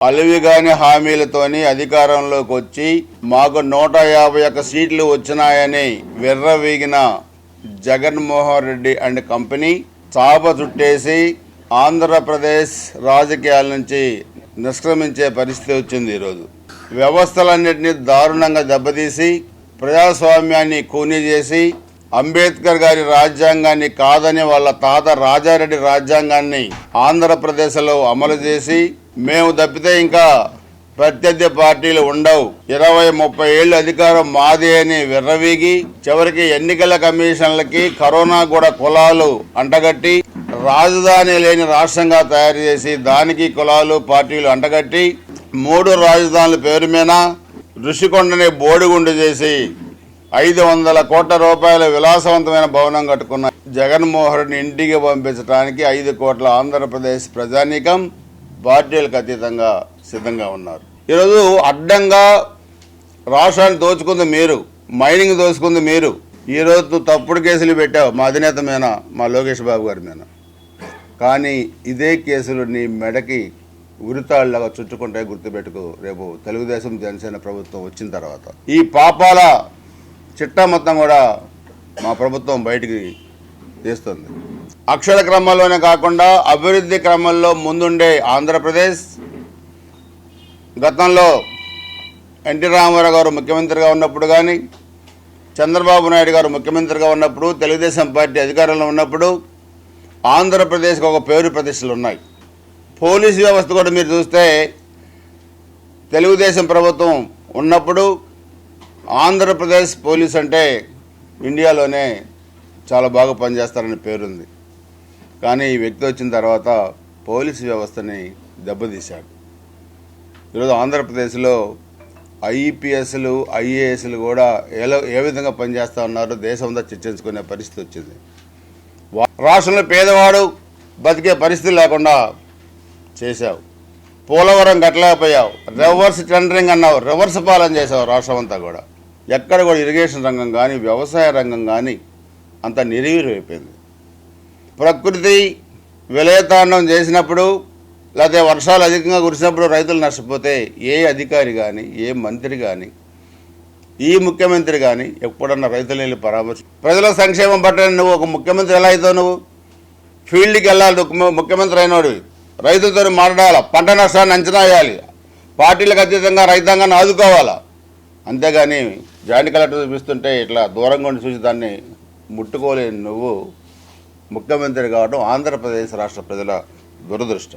అలివిగాని హామీలతోని అధికారంలోకి వచ్చి మాకు నూట యాభై ఒక్క సీట్లు వచ్చినాయని విర్రవీగిన జగన్మోహన్ రెడ్డి అండ్ కంపెనీ చాప చుట్టేసి ఆంధ్రప్రదేశ్ రాజకీయాల నుంచి నిష్క్రమించే పరిస్థితి వచ్చింది ఈరోజు. వ్యవస్థలన్నింటినీ దారుణంగా దెబ్బతీసి ప్రజాస్వామ్యాన్ని కూనీ చేసి అంబేద్కర్ గారి రాజ్యాంగాన్ని కాదని వాళ్ళ తాత రాజారెడ్డి రాజ్యాంగాన్ని ఆంధ్రప్రదేశ్లో అమలు చేసి మేము తప్పితే ఇంకా ప్రత్యర్థి పార్టీలు ఉండవు. ఇరవై ముప్పై ఏళ్ళు అధికారం మాది అని విర్రవీగి చివరికి ఎన్నికల కమిషన్లకి కరోనా కూడా కులాలు అంటగట్టి రాజధాని లేని రాష్ట్రంగా తయారు చేసి దానికి కులాలు పార్టీలు అంటగట్టి మూడు రాజధానుల పేరు మీద ఋషికొండని బోడిగుండు చేసి ఐదు వందల కోట్ల రూపాయల విలాసవంతమైన భవనం కట్టుకున్న జగన్మోహన్ ఇంటికి పంపించడానికి ఐదు కోట్ల ఆంధ్రప్రదేశ్ ప్రజానీకం పార్టీలకు అతీతంగా సిద్ధంగా ఉన్నారు. ఈరోజు అడ్డంగా రాష్ట్రాన్ని దోచుకుంది మీరు మైనింగ్ దోచుకుంది మీరు. ఈరోజు తప్పుడు కేసులు పెట్టావు మా అధినేత మీద మా లోకేష్ బాబు గారి మీద. కానీ ఇదే కేసులు నీ మెడకి ఉరితాళ్ళగా చుట్టుకుంటే గుర్తుపెట్టుకో రేపు తెలుగుదేశం జనసేన ప్రభుత్వం వచ్చిన తర్వాత. ఈ పాపాల చిట్టా మొత్తం కూడా మా ప్రభుత్వం బయటికి తీస్తుంది. అక్షర క్రమంలోనే కాకుండా అభివృద్ధి క్రమంలో ముందుండే ఆంధ్రప్రదేశ్. గతంలో ఎన్టీ రామారావు గారు ముఖ్యమంత్రిగా ఉన్నప్పుడు కానీ చంద్రబాబు నాయుడు గారు ముఖ్యమంత్రిగా ఉన్నప్పుడు తెలుగుదేశం పార్టీ అధికారంలో ఉన్నప్పుడు ఆంధ్రప్రదేశ్కి ఒక పేరు ప్రతిష్టలు ఉన్నాయి. పోలీస్ వ్యవస్థ కూడా మీరు చూస్తే తెలుగుదేశం ప్రభుత్వం ఉన్నప్పుడు ఆంధ్రప్రదేశ్ పోలీస్ అంటే ఇండియాలోనే చాలా బాగా పనిచేస్తారని పేరుంది. కానీ ఈ వ్యక్తి వచ్చిన తర్వాత పోలీసు వ్యవస్థని దెబ్బతీశాడు. ఈరోజు ఆంధ్రప్రదేశ్లో ఐపీఎస్లు ఐఏఎస్లు కూడా ఎలా ఏ విధంగా పనిచేస్తూ ఉన్నారో దేశమంతా చర్చించుకునే పరిస్థితి వచ్చింది. రాష్ట్రంలో పేదవాడు బతికే పరిస్థితి లేకుండా చేశావు. పోలవరం కట్టలేకపోయావు. రివర్స్ టెండరింగ్ అన్నావు. రివర్స్ పాలన చేసావు రాష్ట్రం అంతా కూడా. ఎక్కడ కూడా ఇరిగేషన్ రంగం కానీ వ్యవసాయ రంగం కానీ అంత నిరీవిరైపోయింది. ప్రకృతి విలయతాండం చేసినప్పుడు లేకపోతే వర్షాలు అధికంగా కురిసినప్పుడు రైతులు నష్టపోతే ఏ అధికారి కానీ ఏ మంత్రి కానీ ఈ ముఖ్యమంత్రి కానీ ఎప్పుడన్నా రైతులు వెళ్ళి పరామర్శ ప్రజల సంక్షేమం పట్టని నువ్వు ఒక ముఖ్యమంత్రి ఎలా అవుతావు నువ్వు? ఫీల్డ్కి వెళ్ళాలి ముఖ్యమంత్రి అయినోడు రైతులతో మాట్లాడాలి? పంట నష్టాన్ని అంచనా వేయాలి. పార్టీలకు అతీతంగా రైతాంగాన్ని ఆదుకోవాలా? అంతేగాని జాయింట్ కలెక్టర్ చూపిస్తుంటే ఇట్లా దూరంగా ఉండి చూసి దాన్ని ముట్టుకోలేని నువ్వు ముఖ్యమంత్రి కావడం ఆంధ్రప్రదేశ్ రాష్ట్ర ప్రజల దురదృష్టం.